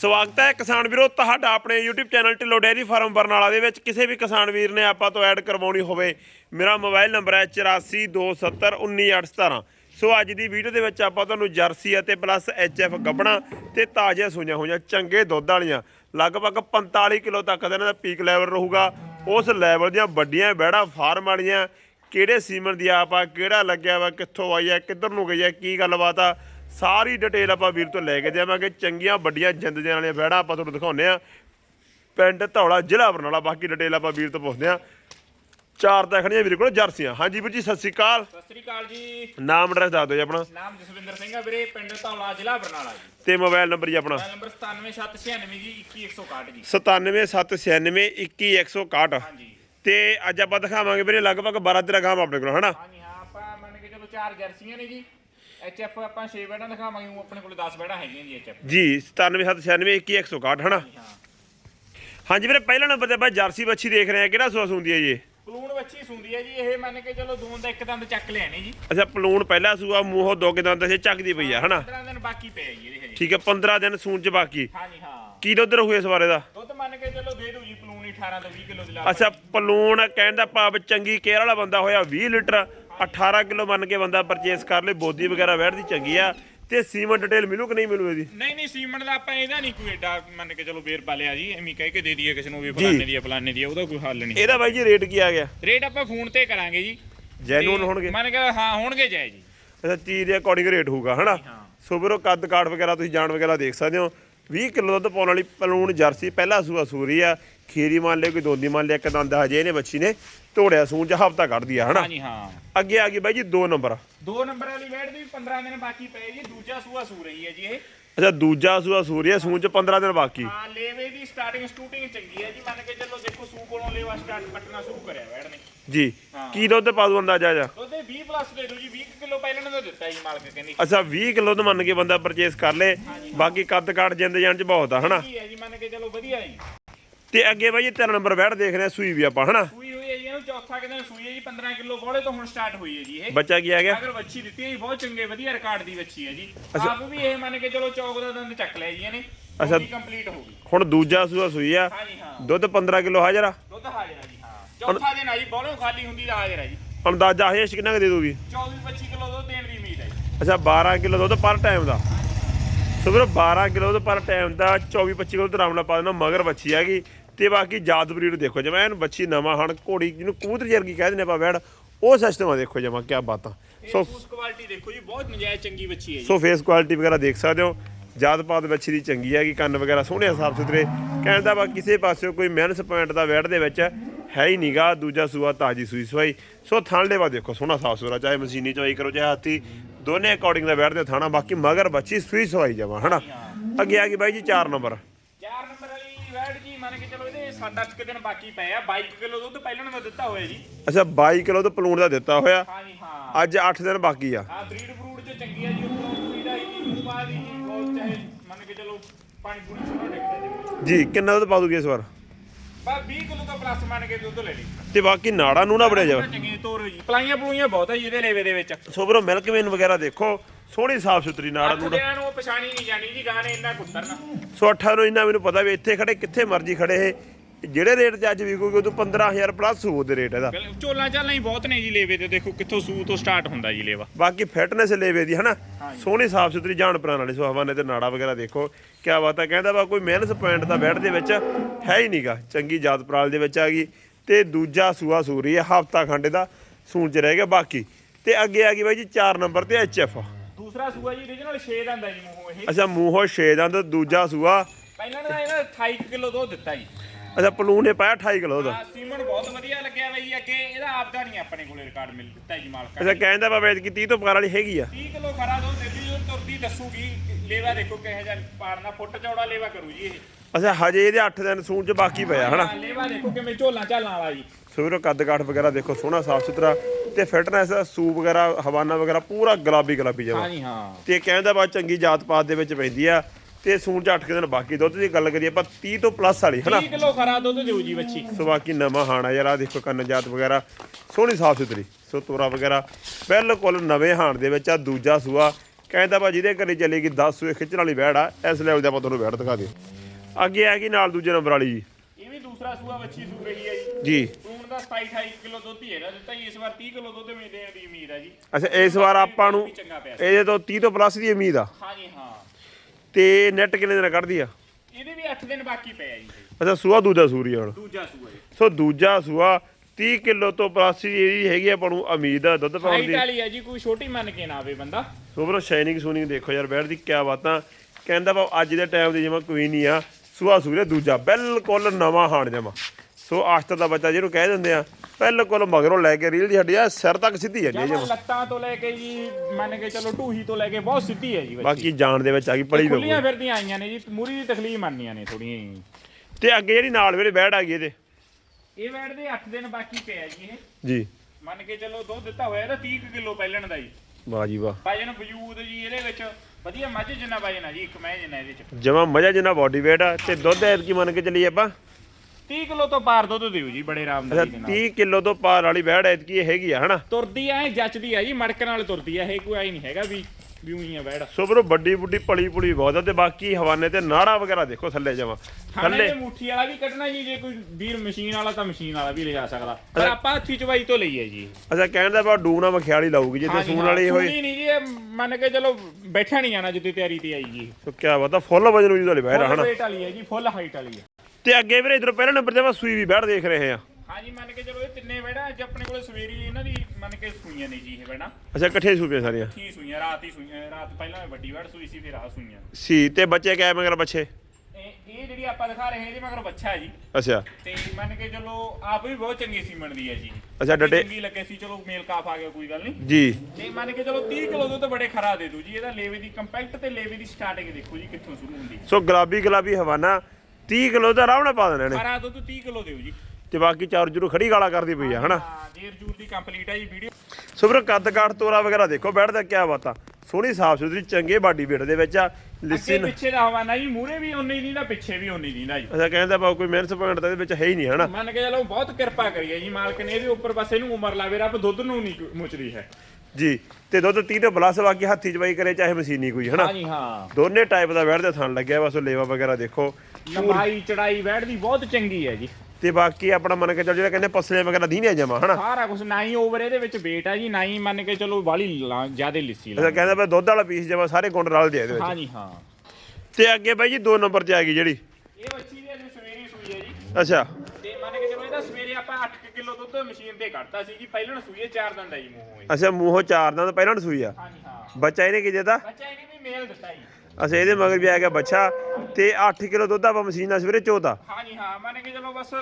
ਸਵਾਗਤ ਹੈ ਕਿਸਾਨ ਵੀਰੋ, ਤੁਹਾਡਾ ਆਪਣੇ YouTube channel Dhillon dairy farm Barnala ਦੇ ਵਿੱਚ। ਕਿਸੇ ਵੀ ਕਿਸਾਨ ਵੀਰ ਨੇ ਆਪਾਂ ਤੋਂ ਐਡ ਕਰਵਾਉਣੀ ਹੋਵੇ, ਮੇਰਾ ਮੋਬਾਈਲ ਨੰਬਰ ਹੈ 8427191817 ਸੋ ਅੱਜ ਦੀ ਵੀਡੀਓ ਦੇ ਵਿੱਚ ਆਪਾਂ ਤੁਹਾਨੂੰ ਜਰਸੀ ਅਤੇ ਪਲੱਸ ਐਚਐਫ ਗੱਬਣਾ ਤੇ ਤਾਜ਼ੀਆਂ ਸੂਈਆਂ ਹੋਈਆਂ, ਚੰਗੇ ਦੁੱਧ ਵਾਲੀਆਂ। ਲਗਭਗ 45 ਕਿਲੋ ਤੱਕ ਦਾ ਇਹਨਾਂ ਦਾ ਪੀਕ ਲੈਵਲ ਰਹੂਗਾ। ਉਸ ਲੈਵਲ ਦੀਆਂ ਵੱਡੀਆਂ ਬਹਿੜਾ ਫਾਰਮ ਵਾਲੀਆਂ, ਕਿਹੜੇ ਸੀਮਨ ਦੀ ਆਪ ਆ, ਕਿਹੜਾ ਲੱਗਿਆ ਵਾ, ਕਿੱਥੋਂ ਆਈ ਆ, ਕਿੱਧਰ ਨੂੰ ਗਈ ਆ, ਕੀ ਗੱਲਬਾਤ ਆ ਸਾਰੀ ਡਿਟੇਲ ਆਪਾਂ ਵੀਰ ਤੋਂ ਲੈ ਕੇ ਦੇਵਾਂਗੇ ਚੰਗੀਆਂ ਵੱਡੀਆਂ ਜਿੰਦ ਜਾਨ ਵਾਲੀਆਂ ਬਹਿੜਾ ਆਪਾਂ ਤੁਹਾਨੂੰ ਦਿਖਾਉਂਦੇ ਆ ਪਿੰਡ ਧੌਲਾ ਜ਼ਿਲ੍ਹਾ ਬਰਨਾਲਾ ਬਾਕੀ ਡਿਟੇਲ ਆਪਾਂ ਵੀਰ ਤੋਂ ਪੁੱਛਦੇ ਆ ਚਾਰ ਤਾਂ ਖੜੀਆਂ ਵੀਰੇ ਕੋਲ ਜਰਸੀਆਂ। ਹਾਂਜੀ ਵੀਰ ਜੀ ਸਤਿ ਸ਼੍ਰੀ ਅਕਾਲ। ਸਤਿ ਸ੍ਰੀ ਅਕਾਲ ਜੀ। ਨਾਮ ਐਡਰੈਸ ਦੱਸ ਦਿਓ ਜੀ ਆਪਣਾ। ਨਾਮ ਜਸਵਿੰਦਰ ਸਿੰਘ ਆ ਵੀਰੇ ਪਿੰਡ ਧੌਲਾ ਜ਼ਿਲ੍ਹਾ ਬਰਨਾਲਾ ਜੀ। ਤੇ ਮੋਬਾਈਲ ਨੰਬਰ ਜੀ ਆਪਣਾ। ਮੋਬਾਈਲ ਨੰਬਰ 97796 ਜੀ 21161 ਜੀ। 977961 ਹਾਂਜੀ। ਤੇ ਅੱਜ ਆਪਾਂ ਦਿਖਾਵਾਂਗੇ ਵੀਰੇ ਲਗਭਗ 12 13 ਗਾਮ ਆਪਣੇ ਕੋਲ ਹਨਾ? ਹਾਂਜੀ ਹਾਂ ਆਪਾਂ ਮੰਨ ਕੇ ਚਲੋ ਚਾਰ ਜਰਸੀਆਂ ਨੇ ਜੀ। ਐਚਐਫ ਆਪਾਂ 6 ਬੈੜਾਂ ਦਿਖਾਵਾਂਗੇ ਊਂ ਆਪਣੇ ਕੋਲ 10 ਬੈੜਾਂ ਹੈਗੀਆਂ ਜੀ ਐਚਐਫ ਜੀ 977961 ਹਨਾ? ਹਾਂ। ਹਾਂਜੀ ਵੀਰੇ ਪਹਿਲਾ ਨੰਬਰ ਤੇ ਆਪਾਂ ਜਰਸੀ ਬੱਚੀ ਦੇਖ ਰਹੇ ਆ ਕਿਹੜਾ ਸੂਸ ਹੁੰਦੀ ਹੈ ਜੀ? ਪਲੂਣ ਵੱਛੀ ਸੁੰਦੀ ਹੈ ਜੀ ਇਹ ਮੰਨ ਕੇ ਚਲੋ ਦੋਨ ਦਾ ਇੱਕ ਦੰਦ ਚੱਕ ਲਿਆ ਨੇ ਜੀ। ਅੱਛਾ ਪਲੂਣ ਪਹਿਲਾ ਸੂਆ ਮੂੰਹੋਂ ਦੋ ਕੇ ਦੰਦ ਸੇ ਚੱਕਦੀ ਪਈ ਆ ਹਨਾ? 15 ਦਿਨ ਬਾਕੀ ਪਏ ਜੀ ਇਹਦੇ ਹਜੇ। ਠੀਕ ਹੈ 15 ਦਿਨ ਸੂਣ ਚ ਬਾਕੀ। ਹਾਂਜੀ ਹਾਂ। ਕੀ ਦੁੱਧ ਰਹੂ ਇਸ ਦਾ? ਦੁੱਧ ਮੰਨ ਕੇ ਚਲੋ ਦੇ ਦੂ ਜੀ ਪਲੂਣ ਹੀ 18 ਤੋਂ 20 ਕਿਲੋ ਦੀ ਲਾ ਅੱਛਾ ਪਲੂਣ ਕਹਿਣ ਦਾ ਭਾਵ ਚੰਗੀ ਕੇਅਰ ਵਾਲਾ ਬੰਦਾ ਹੋਇਆ 20 ਲੀਟਰ। 18 ਕਿਲੋ ਮੰਨ ਕੇ ਬੰਦਾ ਪਰਚੇਸ ਕਰ ਲੇ ਬੋਦੀ ਵਗੈਰਾ ਵੈੜਦੀ ਚੰਗੀ ਆ ਤੇ ਸੀਮਨ ਡਿਟੇਲ ਮਿਲੂ ਕਿ ਨਹੀਂ ਮਿਲੂ ਇਹਦੀ? ਨਹੀਂ ਨਹੀਂ ਸੀਮੈਂਟ ਦਾ ਆਪਾਂ ਇਹਦਾ ਨਹੀਂ ਕੋਈ ਏਡਾ ਮੰਨ ਕੇ ਚਲੋ ਬੇਰ ਪਾ ਲਿਆ ਜੀ ਐਵੇਂ ਕਹਿ ਕੇ ਦੇ ਦਈਏ ਕਿਸੇ ਨੂੰ ਵੀ ਫਲਾਣੇ ਦੀ ਆ ਫਲਾਣੇ ਦੀ ਆ ਉਹਦਾ ਕੋਈ ਹੱਲ ਨਹੀਂ। ਇਹਦਾ ਬਾਈ ਜੀ ਰੇਟ ਕੀ ਆ ਗਿਆ? ਰੇਟ ਆਪਾਂ ਫੋਨ ਤੇ ਕਰਾਂਗੇ ਜੀ। ਜੈਨੂਨ ਤੇ ਹੋਣਗੇ? ਮੰਨ ਕੇ ਹਾਂ ਹੋਣਗੇ ਜੈ ਜੀ। ਅੱਛਾ ਚੀਜ਼ ਦੇ ਅਕੋਰਡਿੰਗ ਰੇਟ ਹੋਊਗਾ ਹਨਾ। ਸੋ ਵੀਰੋ ਕੱਦ ਕਾਠ ਵਗੈਰਾ ਤੁਸੀਂ ਜਾਣ ਵਗੈਰਾ ਦੇਖ ਸਕਦੇ ਹੋ। 20 ਕਿਲੋ ਦੁੱਧ ਪਾਉਣ ਵਾਲੀ ਪਲੂਣ ਜਰਸੀ ਪਹਿਲਾ ਸੂਆ ਸੂਰੀ ਆ ਖੀਰੀ ਮੰਨ ਲਿਆ ਕੋਈ ਦੋਂਦੀ ਮੰਨ ਲਿਆ ਇੱਕ ਦੰਦ ਹਜੇ ਇਹਨੇ ਬੱਚੀ ਨੇ ਤੋੜਿਆ ਸੂਣ ਚ ਹਫਤਾ ਕੱਢਦੀ ਆ ਹਨਾ? ਹਾਂਜੀ ਹਾਂ। ਅੱਗੇ ਆ ਗਈ ਬਾਈ ਜੀ 2 ਨੰਬਰ। ਦੋ ਨੰਬਰ ਵਾਲੀ ਵੇਟ ਦੀ 15 ਦਿਨ ਬਾਕੀ ਪਏ ਜੀ ਦੂਜਾ ਸੂਆ ਸੂ ਰਹੀ ਹੈ ਜੀ ਇਹ। ਅੱਛਾ ਦੂਜਾ ਸੂਆ ਸੂਰੀ ਆ ਸੂਣ ਚ 15 ਦਿਨ ਬਾਕੀ। ਹਾਂ ਲੇਵੇ ਦੀ ਸਟਾਰਟਿੰਗ ਸਟੂਟਿੰਗ ਚੰਗੀ ਹੈ ਜੀ ਮੰਨ ਕੇ ਚੱਲੋ ਦੇਖੋ ਸੂ ਕੋਲੋਂ ਲੇਵਾ ਸਟਾਰਟ ਕੱਟਣਾ ਸ਼ੁਰੂ ਕਰਿਆ ਵੈੜ ਨੇ। ਜੀ। ਹਾਂ। ਕੀ ਦੁੱਧ ਪਾ ਦੂ ਅੰਦਾਜ਼ਾ ਜਾ ਉਹਦੇ 20 ਪਲੱਸ ਦੇ ਦਿਓ ਜੀ 20 ਕਿਲੋ ਪਹਿਲਾਂ ਨੇ ਤਾਂ ਦਿੱਤਾ ਜੀ ਮਾਲਕ ਕਹਿੰਦੀ। ਅੱਛਾ 20 ਕਿਲੋ ਤੋਂ ਮੰਨ ਕੇ ਬੰਦਾ ਪਰਚੇਸ ਕਰ ਲੇ। ਬਾਕੀ ਕੱਦ ਕਾਠ ਜਿੰਦ ਜਾਣ ਚ ਬਹੁਤ ਆ ਹਨਾ? ਕੀ ਹੈ ਜੀ ਮੰਨ ਕੇ ਚੱਲੋ ਵਧੀਆ ਜੀ। ਤੇ ਅੱਗੇ ਬਾਈ ਜੀ ਤਿੰਨ ਨੰਬਰ ਬੈਠ ਦੇਖ ਰਹੇ ਸੂਈ ਵੀ ਆਪਾਂ ਹਨਾ? ਸੂਈ ਹੋਈ ਹੈ ਜੀ ਇਹਨੂੰ ਚੌਥਾ ਕਹਿੰਦੇ ਸੂਈ ਹੈ ਜੀ 15 ਕਿਲੋ ਬੋਲੇ ਤੋਂ ਹੁਣ ਸਟਾਰਟ ਹੋਈ ਹੈ ਜੀ ਇਹ। ਬੱਚਾ ਕੀ ਆ ਗਿਆ? ਅਗਰ ਵੱਛੀ ਦਿੱਤੀ ਹੈ ਜੀ ਬਹੁਤ ਚੰਗੇ ਵਧੀਆ ਰਿਕਾਰਡ ਦੀ ਵੱਛੀ ਹੈ ਜੀ। ਆਪ ਵੀ ਇਹ ਮੰਨ ਕੇ ਚਲੋ ਚੌਕ ਦਾ ਦੰਦ ਚੱਕ ਲਿਆ ਜੀ ਇਹਨੇ। ਅੱਛਾ। ਅੱਛਾ ਕੰਪਲੀਟ ਹੋ ਗਈ। ਹੁਣ ਦੂਜਾ ਸੂਆ ਸੂਈ ਆ। ਹਾਂਜੀ ਹਾਂ। ਦੁੱਧ 15 ਕਿਲੋ ਹਾਜ਼ਰ ਆ? ਦੁੱਧ ਹਾਜ਼ਰ ਹੈ ਜੀ। ਹਾਂ ਚੌਥਾ ਦਿਨ ਆ ਜੀ ਬੋਲੋਂ ਖਾਲੀ ਹੁੰਦੀ ਦਾ ਹਾਜ਼ਰ ਹੈ ਜੀ। ਅੰਦਾਜ਼ਾ ਹੇਸ਼ ਕਿੰਨਾ ਕੁ ਦੇ ਦੂਗੀ 24 25 ਕਿਲੋ ਦੁੱਧ ਦੇਣ ਦੀ ਉਮੀਦ ਹੈ ਜੀ। ਅੱਛਾ 12 ਕਿਲੋ ਦੁੱਧ ਪਰ ਟਾਈਮ ਦਾ। ਸੋ ਵੀਰੋ 12 ਕਿਲੋ ਦੁੱਧ ਪਰ ਟਾਈਮ ਦਾ 24 25 ਕਿਲੋ ਦੁੱਧ ਆਰਾਮ ਨਾਲ ਪਾ ਦੇਣਾ ਮਗਰ ਬੱਚੀ ਹੈਗੀ ਤੇ ਬਾਕੀ ਜਾਦ ਬਰੀਡ ਦੇਖੋ ਜਿਵੇਂ ਇਹਨੂੰ ਬੱਚੀ ਨਵਾਂ ਹਣ ਘੋੜੀ ਜਿਹਨੂੰ ਕਬੂਤਰ ਜਰਗੀ ਕਹਿ ਦਿੰਦੇ ਆਪਾਂ ਵੈੜ ਉਹ ਸਿਸਟਮ ਆ ਦੇਖੋ ਜਮਾ ਕੀ ਬਾਤਾਂ ਸੋ ਸੋ ਕੁਆਲਿਟੀ ਦੇਖੋ ਜੀ ਬਹੁਤ ਨਜਾਇਜ਼ ਚੰਗੀ ਵੱਛੀ ਹੈ ਜੀ। ਸੋ ਫੇਸ ਕੁਆਲਿਟੀ ਵਗੈਰਾ ਦੇਖ ਸਕਦੇ ਹੋ। ਜਾਤ ਪਾਤ ਬੱਚੀ ਦੀ ਚੰਗੀ ਹੈਗੀ ਕੰਨ ਵਗੈਰਾ ਸੋਹਣੇ ਸਾਫ਼ ਸੁਥਰੇ ਕਹਿਣ ਦਾ ਕਿਸੇ ਪਾਸਿਓਂ ਕੋਈ ਮਿਹਨਤ ਪੁਆਇੰਟ ਦਾ ਵੈੜ ਦੇ ਵਿੱਚ ਹੈ ਹੀ ਨੀਗਾ ਦੂਜਾ ਸੂਆ ਤਾਜੀ ਸੂਈ ਸਵਾਈ। ਸੋ ਥਣ ਲੈਵਾ ਦੇਖੋ ਸੋਹਣਾ ਸਾਫ਼ ਸੁਥਰਾ ਚਾਹੇ ਮਸ਼ੀਨੀ ਚਵਾਈ ਕਰੋ ਚਾਹੇ ਹੱਥੀ ਦੋਨੇ ਅਕੋਰਡਿੰਗ ਦਾ ਵੈੜ ਦੇ ਥਾਣਾ ਬਾਕੀ ਮਗਰ ਬੱਚੀ ਸੂਈ ਸਵਾਈ ਜਾਵਾ ਹਨਾ? ਅੱਗੇ ਆ ਗਈ ਬਾਈ ਜੀ 4 ਨੰਬਰ। 4 ਨੰਬਰ ਵਾਲੀ ਵੈਡ ਜੀ ਮੰਨ ਕੇ ਚਲੋ ਇਹਦੇ 7-8 ਕੁ ਦਿਨ ਬਾਕੀ ਪਏ ਆ 22 ਕਿਲੋ ਦੁੱਧ ਪਹਿਲਾਂ ਨੇ ਦਿੱਤਾ ਹੋਇਆ ਜੀ। ਅੱਛਾ 22 ਕਿਲੋ ਤੋਂ ਪਲੂਣ ਦਾ ਦਿੱਤਾ ਹੋਇਆ। ਹਾਂਜੀ ਹਾਂ। ਅੱਜ 8 ਦਿਨ ਬਾਕੀ ਆ। ਆ ਬਰੀਡ ਬਰੂਡ ਚ ਚੰਗੀ ਆ ਜੀ ਦਾ ਜੀ ਮੂੰਹ ਦੀ ਜੀ ਬਹੁਤ ਚਾਹੇ ਮੰਨ ਕੇ ਚਲੋ ਪਾਣੀ ਪੂਰੀ ਸੋਹਣਾ ਡਿੱਗਦਾ ਜੀ। ਜੀ ਕਿੰਨਾ ਦੁੱਧ ਪਾ ਦੂਗੀ ਇਸ ਵਾਰ? ਬਸ 20 ਕਿਲੋ ਤੋਂ ਪਲੱਸ ਮੰਨ ਕੇ ਦੁੱਧ ਲੈ ਲਈ। ਤੇ ਬਾਕੀ ਨਾੜਾ ਨੂੰ ਨਾ ਬੜਿਆ ਜਾਵੇ। ਚੰਗੀ ਤੋਰ ਜੀ ਪਲਾਈਆਂ ਪਲੂਈਆਂ ਬਹੁਤ ਆ ਜੀ ਇਹਦੇ ਲੇਵੇ ਦੇ ਵਿੱਚ। ਸੋ ਵੀਰੋ ਮਿਲਕ ਵੇਨ ਵਗੈਰਾ ਦੇਖੋ ਸੋਹਣੀ ਸਾਫ਼ ਸੁਥਰੀ ਨਾੜਾ ਨੂੰ ਨੂੰ ਪਛਾਣੀ ਨਹੀਂ ਜਾਣੀ ਜੀ ਗਾਣੇ ਇੰਨਾ ਕੁੱਤਰਨਾ। ਸੋ ਅੱਠਾਂ ਨੂੰ ਇੰਨਾ ਮੈਨੂੰ ਪਤਾ ਵੀ ਇੱਥੇ ਖੜੇ ਕਿੱਥੇ ਮਰਜ਼ੀ ਖੜੇ ਇਹ। ਜਿਹੜੇ ਰੇਟ ਤੇ ਅੱਜ ਵਿਕੂਗੇ ਉਦੋਂ 15000 ਪਲੱਸ ਹੋਊ ਉਹਦੇ ਰੇਟ ਇਹਦਾ। ਝੋਲਾਂ ਝਾਲਾਂ ਹੀ ਬਹੁਤ ਨੇ ਜੀ ਲੇਵੇ ਤੇ ਦੇਖੋ ਕਿੱਥੋਂ ਸੂ ਤੋਂ ਸਟਾਰਟ ਹੁੰਦਾ ਜੀ ਲੇਵਾ। ਬਾਕੀ ਫਿਟਨੈਸ ਲੈਵੇ ਦੀ ਹਨਾ। ਸੋਹਣੀ ਸਾਫ਼ ਸੁਥਰੀ ਜਾਣ ਪ੍ਰਾਣ ਵਾਲੀ ਸੋ ਹਵਾਨੇ ਤੇ ਨਾੜਾ ਵਗੈਰਾ ਦੇਖੋ ਕਿਆ ਬਾਤ ਹੈ ਕਹਿੰਦਾ ਵਾ ਕੋਈ ਮਿਹਨਤ ਪੁਆਇੰਟ ਦਾ ਬੈਠ ਦੇ ਵਿੱਚ ਹੈ ਹੀ ਨਹੀਂਗਾ ਚੰਗੀ ਜਾਤ ਪ੍ਰਾਲ ਦੇ ਵਿੱਚ ਆ ਗਈ ਤੇ ਦੂਜਾ ਸੂਆ ਸੂਰੀ ਹੈ ਹਫਤਾ ਖੰਡੇ ਦਾ ਸੂਣ ਚ ਰਹਿ ਗਿਆ ਬਾਕੀ। ਤੇ ਅੱਗੇ ਆ ਗਈ ਬਾਈ ਜੀ 4 ਨੰਬਰ ਤੇ ਐਚਐਫ ਦੂਸਰਾ ਸੂਆ ਜੀ origignal 6 ਦਾ ਹੁੰਦਾ ਜੀ ਮੂੰਹੋਂ ਇਹ। ਅੱਛਾ ਮੂੰਹੋਂ 6 ਦੰਦ ਦੂਜਾ ਸੂਆ। ਪਹਿਲਾਂ ਨੇ ਇਹਨਾਂ 28 ਕਿਲੋ ਦੁੱਧ ਦਿੱਤਾ ਜੀ। ਅੱਛਾ ਪਲੂਨ ਨੇ ਪਾਇਆ 28 ਕਿਲੋ ਦਾ ਸੀਮਨ ਬਹੁਤ ਵਧੀਆ ਲੱਗਿਆ ਬਈ ਅੱਗੇ ਇਹਦਾ ਆਪਦਾ ਨਹੀਂ ਆਪਣੇ ਕੋਲੇ ਰਿਕਾਰਡ ਮਿਲ ਦਿੱਤਾ ਜੀ ਮਾਲਕਾਂ ਅੱਛਾ ਕਹਿੰਦਾ ਵਾ ਵੇਚ ਕੀ 30 ਤੋਂ ਪਾਰ ਵਾਲੀ ਹੈਗੀ ਆ। 30 ਕਿਲੋ ਖਰਾ ਦੇ ਜੀ ਉਹ ਤੁਰਦੀ ਦੱਸੂਗੀ ਲੇਵਾ ਦੇਖੋ ਕਿਹੋ ਜਿਹਾ ਪਾੜਨਾ ਫੁੱਟ ਚੌੜਾ ਲੇਵਾ ਕਰੂ ਜੀ ਇਹ। ਅੱਛਾ ਹਜੇ ਇਹਦੇ 8 ਦਿਨ ਸੂਣ ਚ ਬਾਕੀ ਪਿਆ ਹਨਾ? ਹਾਂ, ਲੇਵਾ ਦੇਖੋ ਕਿਵੇਂ ਝੋਲਾਂ ਝਾਲਾਂ ਵਾਲਾ ਜੀ। ਸੋ ਵੀਰੋ ਕੱਦ ਕਾਠ ਵਗੈਰਾ ਦੇਖੋ ਸੋਹਣਾ ਸਾਫ਼ ਸੁਥਰਾ ਤੇ ਫਿਟਨੈਸ ਦਾ ਸੂਪ ਵਗੈਰਾ ਹਵਾਨਾ ਵਗੈਰਾ ਪੂਰਾ ਗੁਲਾਬੀ ਗੁਲਾਬੀ ਜਮਾ ਹਾਂਜੀ ਹਾਂ। ਤੇ ਕਹਿੰਦਾ ਬਾ ਚੰਗੀ ਜਾਤ ਪਾਤ ਦੇ ਵਿੱਚ ਪੈਂਦੀ ਆ। ਤੇ ਸੂਣ ਚ 8 ਦਿਨ ਬਾਕੀ ਦੁੱਧ ਦੀ ਗੱਲ ਕਰੀਏ ਆਪਾਂ 30 ਤੋਂ ਪਲੱਸ ਵਾਲੀ ਹਨਾ? 30 ਕਿਲੋ ਖਰਾ ਦੁੱਧ ਦਿਓ ਜੀ ਬੱਚੀ। ਸੋ ਬਾਕੀ ਨਵਾਂ ਹਾਣਾ ਯਾਰ ਆ ਦੇਖੋ ਕੰਨ ਜਾਤ ਵਗੈਰਾ ਸੋਹਣੀ ਸਾਫ਼ ਸੁਥਰੀ ਸੋ ਤੋਰਾ ਵਗੈਰਾ। ਬਿਲਕੁਲ ਨਵੇਂ ਹਾਣ ਦੇ ਵਿੱਚ ਆ ਦੂਜਾ ਸੂਆ। ਕਹਿੰਦਾ ਬਾ ਜਿਹਦੇ ਘਰੇ ਚੱਲੇਗੀ 10 ਸੂਏ ਖਿੱਚਣ ਵਾਲੀ ਵੈੜ ਆ ਇਸ ਲੈਵਲ ਦੇ ਆਪਾਂ ਤੁਹਾਨੂੰ ਵੈੜ ਦਿਖਾ ਦੇ ਅੱਗੇ ਆ ਗਈ ਨਾਲ ਦੂਜੇ ਨੰਬਰ ਵਾਲੀ ਜੀ। ਇਹ ਵੀ ਦੂਸਰਾ ਸੂਆ ਵੱਛੀ ਸੂ ਰਹੀ ਹੈ ਜੀ। ਜੀ। ਸੂਣ ਦਾ 27 28 ਕਿਲੋ ਦੁੱਧ ਹੀ ਹੈਗਾ ਦਿੱਤਾ ਜੀ ਇਸ ਵਾਰ 30 ਕਿਲੋ ਦੁੱਧ ਮਿਲਦੇ ਦੀ ਉਮੀਦ ਹੈ ਜੀ। ਅੱਛਾ ਇਸ ਵਾਰ ਆਪਾਂ ਨੂੰ ਵੀ ਚੰਗਾ ਪਿਆ ਇਹਦੇ ਤੋਂ 30 ਤੋਂ ਪਲੱਸ ਦੀ ਉਮੀਦ ਆ। ਹਾਂ ਜੀ ਹਾਂ। ਤੇ ਨੈਟ ਕਿੰਨੇ ਦਿਨ ਕੱਢਦੀ ਆ? ਇਹਦੇ ਵੀ 8 ਦਿਨ ਬਾਕੀ ਪਏ ਆ ਜੀ। ਅੱਛਾ ਸੂਆ ਦੂਜਾ ਸੂਰੀ ਹੁਣ? ਦੂਜਾ ਸੂਆ ਜੀ। ਸੋ ਦੂਜਾ ਸੂਆ 30 ਕਿਲੋ ਤੋਂ ਪਲੱਸ ਇਹਦੀ ਹੈਗੀ ਆ ਆਪਾਂ ਨੂੰ ਉਮੀਦ ਆ ਦੁੱਧ ਪਾਉਣ ਹਾਈਟ ਦੀ। ਵਾਲੀ ਜੀ ਕੋਈ ਛੋਟੀ ਮੰਨ ਕੇ ਨਾ ਆਵੇ ਬੰਦਾ। ਸੋ ਬਰੋ ਸ਼ਾਈਨਿੰਗ ਸੂਨਿੰਗ ਦੇਖੋ ਯਾਰ ਬੈਠ ਦੀ ਕਿਆ ਬਾਤਾਂ ਕਹਿੰਦਾ ਬਾ ਅੱਜ ਦੇ ਟਾਈਮ ਦੀ ਜਿਵੇਂ ਕੋਈ ਨਹੀਂ ਆ ਸੂਆ ਸੂਰੇ ਦੂਜਾ ਬਿਲਕੁਲ ਨਵਾਂ ਹਾਣ ਜਮਾ। ਸੋ ਆਸ਼ਤ ਦਾ ਬੱਚਾ ਜਿਹਨੂੰ ਕਹਿ ਦਿੰਦੇ ਆ ਬਿਲਕੁਲ ਮਗਰੋਂ ਲੈ ਕੇ ਰੀਲ ਦੀ ਹੱਡੀ ਆ ਸਿਰ ਤੱਕ ਸਿੱਧੀ ਜਾਂਦੀ ਹੈ ਜਮਾ ਲੱਤਾਂ ਤੋਂ ਲੈ ਕੇ ਜੀ ਮੰਨ ਕੇ ਚਲੋ ਢੂਹੀ ਤੋਂ ਲੈ ਕੇ ਬਹੁਤ ਸਿੱਧੀ ਹੈ ਜੀ ਬੱਚੀ। ਬਾਕੀ ਜਾਣ ਦੇ ਵਿੱਚ ਆ ਗਈ ਪੜੀ ਵੇ ਖੁੱਲੀਆਂ ਫਿਰਦੀਆਂ ਆਈਆਂ ਨੇ ਜੀ ਮੂਰੀ ਦੀ ਤਕਲੀਫ ਮੰਨਦੀਆਂ ਨੇ ਥੋੜੀਆਂ ਤੇ ਅੱਗੇ ਜਿਹੜੀ ਨਾਲ ਵੇਲੇ ਬੈਠ ਆ ਗਈ ਇਹਦੇ। ਇਹ ਦੇ 8 ਦਿਨ ਬਾਕੀ ਪਿਆ ਜੀ ਇਹ। ਜੀ। ਮੰਨ ਕੇ ਚਲੋ ਦੁੱਧ ਦਿੱਤਾ ਹੋਇਆ ਇਹਦਾ 30 ਕਿਲੋ ਪਹਿਲਣ ਦਾ ਜੀ। ਵਾਹ ਜੀ ਵਾਹ। ਵਜਨ ਵਜੂਦ ਜੀ ਇਹਦੇ ਵਿੱਚ ਵਧੀਆ ਮੱਝ ਜਿੰਨਾ ਵਜਨ ਆ ਜੀ ਇੱਕ ਮੈਂ ਜਿੰਨਾ ਇਹਦੇ ਚ ਜਮਾ ਮਜ਼ਾ ਜਿੰਨਾ ਬਾਡੀ weight ਆ ਤੇ ਦੁੱਧ ਐਤ ਕੀ ਮੰਨ ਕੇ ਚੱਲੀ ਆਪਾਂ। 30 ਕਿਲੋ ਤੋਂ ਪਾਰ ਦੁੱਧ ਦਿਓ ਜੀ ਬੜੇ ਅੱਛਾ ਆਰਾਮਦਾਰੀ ਦੇ ਨਾਲ। 30 ਕਿਲੋ ਤੋਂ ਪਾਰ ਵਾਲੀ ਬੈੜ ਐਤ ਕੀ ਹੈਗੀ ਆ ਹਨਾ? ਤੁਰਦੀ ਐ ਜੱਚਦੀ ਆ ਜੀ ਮੜਕ ਨਾਲ ਤੁਰਦੀ ਆ ਇਹ ਕੋਈ ਆਈ ਨਹੀਂ ਹੈਗਾ ਵੀ ਵੀ ਉਹੀ ਆ ਵੈੜ ਸੋ ਬਰੋ ਵੱਡੀ ਬੁੱਢੀ ਪਲੀ ਪੁਲੀ ਬਹੁਤ ਆ ਤੇ ਬਾਕੀ ਹਵਾਨੇ ਤੇ ਨਾੜਾ ਵਗੈਰਾ ਦੇਖੋ ਥੱਲੇ ਜਮਾ। ਥੱਲੇ। ਮੁੱਠੀ ਵਾਲਾ ਵੀ ਕੱਢਣਾ ਜੀ ਜੇ ਕੋਈ ਵੀਰ ਮਸ਼ੀਨ ਵਾਲਾ ਤਾਂ ਮਸ਼ੀਨ ਵਾਲਾ ਵੀ ਲਿਜਾ ਸਕਦਾ। ਪਰ ਆਪਾਂ ਹੱਥੀ ਚਵਾਈ ਤੋਂ ਲਈਏ ਜੀ। ਅੱਛਾ ਕਹਿਣ ਦਾ ਬਾ ਡੂਣਾ ਮਖਿਆਲੀ ਲਾਊਗੀ ਜੇ ਤੇ ਸੂਣ ਹਾਂ, ਵਾਲੀ ਹੋਈ ਸੂਣੀ ਨਹੀਂ ਜੀ ਇਹ ਮੰਨ ਕੇ ਚਲੋ ਬੈਠਾ ਨਹੀਂ ਜਾਣਾ ਜਿੱਤੇ ਤਿਆਰੀ ਤੇ ਆਈ ਜੀ। ਸੋ ਕਿਆ ਬਾਤ ਆ ਫੁੱਲ ਵਜਨ ਉਜੀ ਤੁਹਾਡੀ ਫੁੱਲ ਹਨਾ? weight ਵਾਲੀ ਹੈ ਜੀ ਫੁੱਲ ਹਾਈਟ ਵਾਲੀ ਹੈ ਤੇ ਅੱਗੇ ਵੀਰੇ ਇਧਰ ਪਹਿਲਾ ਨੰਬਰ ਤੇ ਆਪਾਂ ਸੂਈ ਵੀ ਬੈੜ ਦੇਖ ਰਹੇ ਆ ਹਾਂਜੀ ਮੰਨ ਕੇ ਚਲੋ ਇਹ ਤਿੰਨੇ ਵੈੜਾਂ ਅੱਜ ਆਪਣੇ ਕੋਲੇ ਸਵੇਰੀ ਇਹਨਾਂ ਦੀ ਮੰਨ ਕੇ ਸੂਈਆਂ ਨੇ ਜੀ ਇਹ ਵੈੜਾਂ ਅੱਛਾ ਇਕੱਠੇ ਸੂਪੀਆਂ ਸਾਰੀਆਂ? ਕੀ ਸੂਈਆਂ ਰਾਤ ਹੀ ਸੂਈਆਂ ਰਾਤ ਪਹਿਲਾਂ ਵੱਡੀ ਵੈੜ ਸੂਈ ਸੀ ਫਿਰ ਆ ਸੂਈਆਂ। ਸੀ ਤੇ ਬੱਚੇ ਕਿਆ ਮਗਰ ਬੱਚੇ? ਇਹ ਇਹ ਜਿਹੜੀ ਆਪਾਂ ਦਿਖਾ ਰਹੇ ਹਾਂ ਇਹਦੇ ਮਗਰ ਬੱਚਾ ਹੈ ਜੀ। ਅੱਛਾ। ਤੇ ਮੰਨ ਕੇ ਚਲੋ ਆਪ ਵੀ ਬਹੁਤ ਚੰਗੀ ਸੀਮਣ ਦੀ ਹੈ ਜੀ। ਅੱਛਾ, ਡੱਡੇ- ਚੰਗੀ ਲੱਗੇ ਸੀ ਚਲੋ ਮੇਲ ਕਾਫ ਆ ਗਿਆ ਕੋਈ ਗੱਲ ਨਹੀਂ। ਜੀ। ਤੇ ਮੰਨ ਕੇ ਚਲੋ 30 ਕਿਲੋ ਦੁੱਧ ਬੜੇ ਖਰਾ ਦੇ ਦੂ ਜੀ ਇਹਦਾ ਲੇਵੇ ਦੀ ਕੰਪੈਕਟ ਤੇ ਲੇਵੇ ਦੀ ਸਟਾਰਟਿੰਗ ਦੇਖੋ ਜੀ ਕਿੱਥੋਂ ਸ਼ੁਰੂ ਹੁੰਦੀ। ਸੋ ਗੁਲਾਬੀ ਗੁਲਾਬੀ ਹਵਾਨਾ 30 ਕਿਲੋ ਦਾ ਆਰਾਮ ਨਾਲ ਪਾ ਦੇਣਾ ਨੇ। ਖਰਾ ਦੁੱਧ 30 ਕਿਲੋ ਦਿਓ ਜੀ। ਤੇ ਬਾਕੀ ਚਾਰ ਜਰੂ ਖੜੀ ਗਾਲਾ ਕਰਦੀ ਪਈ ਆ ਹਨਾ? ਹਾਂ ਜੇਰ ਜੂਰ ਦੀ ਕੰਪਲੀਟ ਹੈ ਜੀ ਵੀਡੀਓ ਸੋ ਵੀਰੇ ਕੱਦ ਕਾਠ ਤੋਰਾ ਵਗੈਰਾ ਦੇਖੋ ਬੈਠ ਦਾ ਕਿਆ ਬਾਤਾਂ ਸੋਹਣੀ ਸਾਫ਼ ਸੁਥਰੀ ਚੰਗੇ ਬਾਡੀ ਵੇਟ ਦੇ ਵਿੱਚ ਆ ਲਿੱਸੀ ਅੱਗੇ ਪਿੱਛੇ ਦਾ ਹਵਾਨਾ ਜੀ ਮੂਰੇ ਵੀ ਉਨੀ ਨਹੀਂ ਦਾ ਪਿੱਛੇ ਵੀ ਉਨੀ ਨਹੀਂ ਦਾ ਜੀ। ਅੱਛਾ ਕਹਿੰਦਾ ਬਾ ਕੋਈ ਮਿਹਨਤ ਪੁਆਇੰਟ ਤਾਂ ਇਹਦੇ ਵਿੱਚ ਹੈ ਹੀ ਨਹੀਂ ਹਨਾ? ਮੰਨ ਕੇ ਚਲੋ ਬਹੁਤ ਕਿਰਪਾ ਕਰੀ ਹੈ ਜੀ ਮਾਲਕ ਨੇ ਇਹਦੇ ਉੱਪਰ ਬਸ ਇਹਨੂੰ ਉਮਰ ਲਾਵੇ ਰੱਬ ਦੁੱਧ ਨੂੰ ਨਹੀਂ ਮੁੱਚਦੀ ਹੈ। ਜੀ ਤੇ ਦੁੱਧ 30 ਤੋਂ ਪਲੱਸ ਬਾਕੀ ਹੱਥੀ ਚਵਾਈ ਕਰੇ ਚਾਹੇ ਮਸ਼ੀਨੀ ਕੋਈ ਹਨਾ? ਹਾਂਜੀ ਹਾਂ। ਦੋਨੇ ਟਾਈਪ ਦਾ ਬੈਠ ਦੇ ਥਣ ਲੱਗਿਆ ਬਸ ਉਹ ਲੇਵਾ ਵਗੈਰਾ ਦੇਖੋ। ਲੰਬਾਈ ਚੜਾਈ ਵੈੜ ਦੀ ਬਹੁਤ ਚੰਗੀ ਹੈ ਜੀ। ਤੇ ਬਾਕੀ ਆਪਣਾ ਮੰਨ ਕੇ ਚੱਲ ਜਿਹੜਾ ਕਹਿੰਦੇ ਪਸਲੇ ਵਗੈਰਾ ਦੀਨੇ ਜਮਾ ਹਨਾ? ਸਾਰਾ ਕੁਝ ਨਾ ਹੀ ਓਵਰ ਇਹਦੇ ਵਿੱਚ weight ਆ ਜੀ ਨਾ ਹੀ ਮੰਨ ਕੇ ਚਲੋ ਬਾਲੀ ਜਿਆਦੇ ਲਿੱਸੀ ਲਾ ਅੱਛਾ ਕਹਿੰਦਾ ਬਈ ਦੁੱਧ ਵਾਲਾ ਪੀਸ ਜਮਾ ਸਾਰੇ ਗੁੰਡ ਰਲ ਦੇ ਇਹਦੇ ਵਿੱਚ। ਹਾਂਜੀ ਹਾਂ। ਤੇ ਅੱਗੇ ਬਾਈ ਜੀ 2 ਨੰਬਰ ਤੇ ਆ ਗਈ ਜਿਹੜੀ। ਇਹ ਬੱਚੀ ਦੀ ਸਵੇਰੀ ਸੂਈ ਹੈ ਜੀ। ਅੱਛਾ। ਤੇ ਮੰਨ ਕੇ ਚਲੋ ਇਹਦਾ ਸਵੇਰੇ ਆਪਾਂ 8 ਕਿਲੋ ਦੁੱਧ ਮਸ਼ੀਨ ਤੇ ਕੱਢਤਾ ਸੀ ਜੀ ਪਹਿਲਾਂ ਸੂਈ ਹੈ 4 ਦਿਨ ਦਾ ਜੀ ਮੂੰਹੋਂ। ਅੱਛਾ ਮੂੰਹੋਂ ਚਾਰ ਦੰਦ ਪਹਿਲਾਂ ਨਸੂਈ ਆ। ਹਾਂਜੀ ਹਾਂ। ਬੱਚਾ ਇਹਨੇ ਕੀ ਦਿੱਤਾ? ਬੱਚਾ ਇਹਨੇ ਵੀ ਮੇਲ ਦਿੱਤਾ ਜੀ ਅੱਛਾ ਇਹਦੇ ਮਗਰ ਵੀ ਆ ਗਿਆ ਬੱਚਾ ਤੇ 8 ਕਿਲੋ ਦੁੱਧ ਆਪਾਂ ਮਸ਼ੀਨ ਨਾਲ ਸਵੇਰੇ ਚੋਤਾ। ਹਾਂਜੀ ਹਾਂ ਮੰਨ ਕੇ ਚਲੋ ਬਸ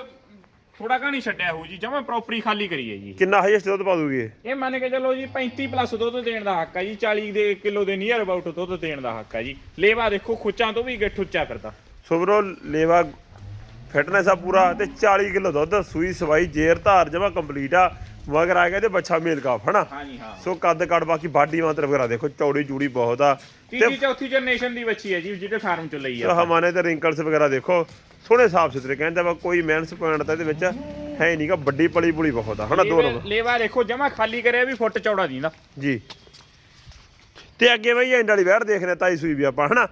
ਥੋੜਾ ਘਣੀ ਛੱਡਿਆ ਹੋ ਜੀ ਜਮਾ ਪ੍ਰੋਪਰਟੀ ਖਾਲੀ ਕਰੀ ਹੈ ਜੀ। ਕਿੰਨਾ ਹਾਈਐਸਟ ਦੁੱਧ ਪਾ ਦੂਗੀ? ਇਹ? ਇਹ ਮੰਨ ਕੇ ਚਲੋ ਜੀ 35 ਪਲੱਸ ਦੁੱਧ ਦੇਣ ਦਾ ਹੱਕ ਹੈ ਜੀ 40 ਦੇ ਕਿਲੋ ਦੇ ਨੀਅਰ ਅਬਾਊਟ ਦੁੱਧ ਦੇਣ ਦਾ ਹੱਕ ਹੈ ਜੀ। ਲੇਵਾ ਦੇਖੋ ਖੁੱਚਾਂ ਤੋਂ ਵੀ ਗਿੱਠ ਉੱਚਾ ਫਿਰਦਾ। ਸੁਬਰੋ ਲੇਵਾ ਫਿਟਨੈਸ ਆ ਪੂਰਾ ਤੇ 40 ਕਿਲੋ ਦੁੱਧ ਸੂਈ ਸਵਾਈ ਜੇਰ ਧਾਰ ਜਮਾ ਕੰਪਲੀਟ ਆ। ਮਗਰ ਆ ਗਿਆ ਤੇ ਬੱਚਾ ਮੇਲ ਕਾਫ ਹਨਾ? ਹਾਂਜੀ ਹਾਂ। ਸੋ ਕੱਦ ਕੱਦ ਬਾਕੀ ਬਾਡੀ ਮਾਤਰ ਵਗੈਰਾ ਦੇਖੋ ਚੌੜੀ ਚੂੜੀ ਬਹੁਤ ਆ। ਤੀਜੀ ਚੌਥੀ ਜਨਰੇਸ਼ਨ ਦੀ ਬੱਚੀ ਹੈ ਜੀ ਜਿਹੜੇ ਫਾਰਮ ਚੋਂ ਲਈ ਆ ਹਮਾਨੇ ਤੇ ਰਿੰਕਲਸ ਵਗੈਰਾ ਦੇਖੋ ਸੋਹਣੇ ਸਾਫ਼ ਸੁਥਰੇ ਕਹਿੰਦਾ ਵਾ ਕੋਈ ਮੈਨਸ ਪੁਆਇੰਟ ਤਾਂ ਇਹਦੇ ਵਿੱਚ ਹੈ ਨਹੀਂਗਾ ਵੱਡੀ ਪਲੀ ਪੁਲੀ ਬਹੁਤ ਆ ਹਨਾ ਦੋ ਲੇਵਾ- ਨੰਬਰ ਲੇਵਾ ਦੇਖੋ ਜਮਾ ਖਾਲੀ ਕਰਿਆ ਵੀ ਫੁੱਟ ਚੌੜਾ ਦੀਂਦਾ ਜੀ। ਤੇ ਅੱਗੇ ਬਈ ਐਂਡ ਵਾਲੀ ਵੈੜ ਦੇਖ ਰਹੇ ਤਾਈ ਸੂਈ ਵੀ ਆਪਾਂ ਹਨਾ?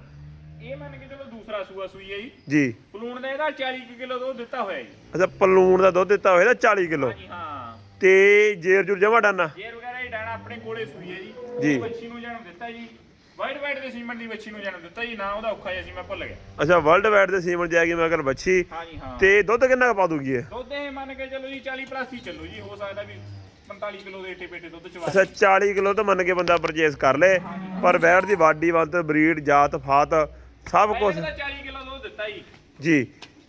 ਇਹ ਮੰਨ ਕੇ ਚਲੋ ਦੂਸਰਾ ਸੂਆ ਸੂਈ ਹੈ ਜੀ। ਜੀ। ਪਲੂਣ ਦਾ ਇਹਦਾ 40 ਕਿਲੋ ਦੁੱਧ ਦਿੱਤਾ ਹੋਇਆ ਜੀ। ਅੱਛਾ ਪਲੂਣ ਦਾ ਦੁੱਧ ਦਿੱਤਾ ਹੋਇਆ ਤਾਂ 40 ਕਿਲੋ। ਹਾਂ। ਤੇ ਜੇਰ ਜੁਰ ਜਮਾ ਡਾਨਾ। ਜੇਰ ਵਗੈਰਾ ਹੀ ਡਾਣਾ ਆਪਣੇ ਕੋਲੇ ਸੂਈ ਹੈ ਜੀ। ਜੀ। ਉਹ ਬੱਚੀ ਨੂੰ ਜਨਮ ਦਿੱਤਾ ਜੀ। ਵਾਈਟ ਵਾਈਟ ਦੇ ਸੀਮਨ ਦੀ ਬੱਚੀ ਨੂੰ ਜਨਮ ਦਿੱਤਾ ਜੀ ਨਾ ਉਹਦਾ ਔਖਾ ਜਿਹਾ ਸੀ ਮੈਂ ਭੁੱਲ ਗਿਆ। ਅੱਛਾ ਵਰਲਡ ਵਾਈਡ ਦੇ ਸੀਮਨ ਜਾਏਗੀ ਮਗਰ ਬੱਚੀ ਹਾਂਜੀ ਹਾਂ ਤੇ ਦੁੱਧ ਕਿੰਨਾ ਕੁ ਪਾ ਦੂਗੀ ਇਹ? ਦੁੱਧ ਇਹ ਮੰਨ ਕੇ ਚਲੋ ਜੀ 40 ਪਲੱਸ ਹੀ ਚੱਲੂ ਜੀ ਹੋ ਸਕਦਾ ਵੀ 45 ਕਿਲੋ ਦੇ ਏਟੇ ਪੇਟੇ ਦੁੱਧ ਚਵਾ ਅੱਛਾ 40 ਕਿਲੋ ਤਾਂ ਮੰਨ ਕੇ ਬੰਦਾ ਪਰਚੇਸ ਕਰ ਲੇ। ਪਰ ਵੈੜ ਦੀ ਬਾਡੀ ਬੰਤ ਬਰੀਡ ਜਾਤ ਫਾਤ ਸਭ ਕੁਝ ਪਹਿਲਾਂ ਤਾਂ 40 ਕਿਲੋ ਦੁੱਧ ਦਿੱਤਾ ਜੀ। ਜੀ।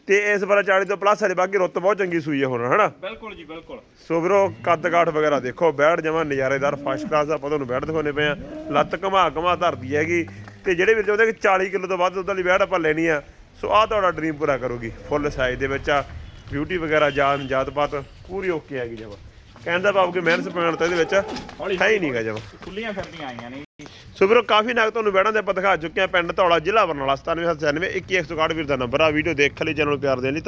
ਤੇ ਇਸ ਵਾਰ 40 ਤੋਂ ਪਲੱਸ ਵਾਲੀ ਬਾਕੀ ਰੁੱਤ ਬਹੁਤ ਚੰਗੀ ਸੂਈ ਹੈ ਹੁਣ ਹਨਾ? ਬਿਲਕੁਲ ਜੀ ਬਿਲਕੁਲ। ਸੋ ਵੀਰੋ ਕੱਦ ਕਾਠ ਵਗੈਰਾ ਦੇਖੋ ਬੈੜ ਜਮਾ ਨਜ਼ਾਰੇਦਾਰ ਫਸਟ ਕਲਾਸ ਆਪਾਂ ਤੁਹਾਨੂੰ ਬੈੜ ਦਿਖਾਉਣੇ ਪਏ ਆ। ਲੱਤ ਘਮਾ ਘਮਾ ਧਰਦੀ ਹੈਗੀ। ਤੇ ਜਿਹੜੇ ਵੀਰ ਚਾਹੁੰਦੇ ਕਿ 40 ਕਿਲੋ ਤੋਂ ਵੱਧ ਦੁੱਧ ਵਾਲੀ ਬੈੜ ਆਪਾਂ ਲੈਣੀ ਆ। ਸੋ ਆਹ ਤੁਹਾਡਾ ਡ੍ਰੀਮ ਪੂਰਾ ਕਰੂਗੀ ਫੁੱਲ ਸਾਈਜ਼ ਦੇ ਵਿੱਚ ਆ। ਬਿਊਟੀ ਵਗੈਰਾ ਜਾਨ ਜਾਤ ਪਾਤ ਪੂਰੀ ਓਕੇ ਹੈਗੀ ਜਮਾ। ਕਹਿੰਦਾ ਬਾਬੂ ਕਿ ਮਿਹਨਤ ਪੈਣ ਤਾਂ ਇਹਦੇ ਵਿੱਚ ਹੈ ਹੀ ਨਹੀਂਗਾ ਜਮਾ। ਖੁੱਲੀਆਂ ਫਿਰਦੀਆਂ ਆਈਆਂ ਨੇ। ਸੋ ਵੀਰੋ, ਕਾਫੀ ਨਾਗ ਤੁਹਾਨੂੰ ਬੈੜਾਂ ਦੇ ਆਪਾਂ ਦਿਖਾ ਚੁੱਕੇ ਆ ਪਿੰਡ ਧੌਲਾ ਜ਼ਿਲ੍ਹਾ ਬਰਨਾਲਾ 97 91 21 ਵੀਰ ਦਾ ਨੰਬਰ ਆ। ਵੀਡੀਓ ਦੇਖ ਲਈ ਚੈਨਲ ਨੂੰ ਪਿਆਰ ਦੇਣ ਲਈ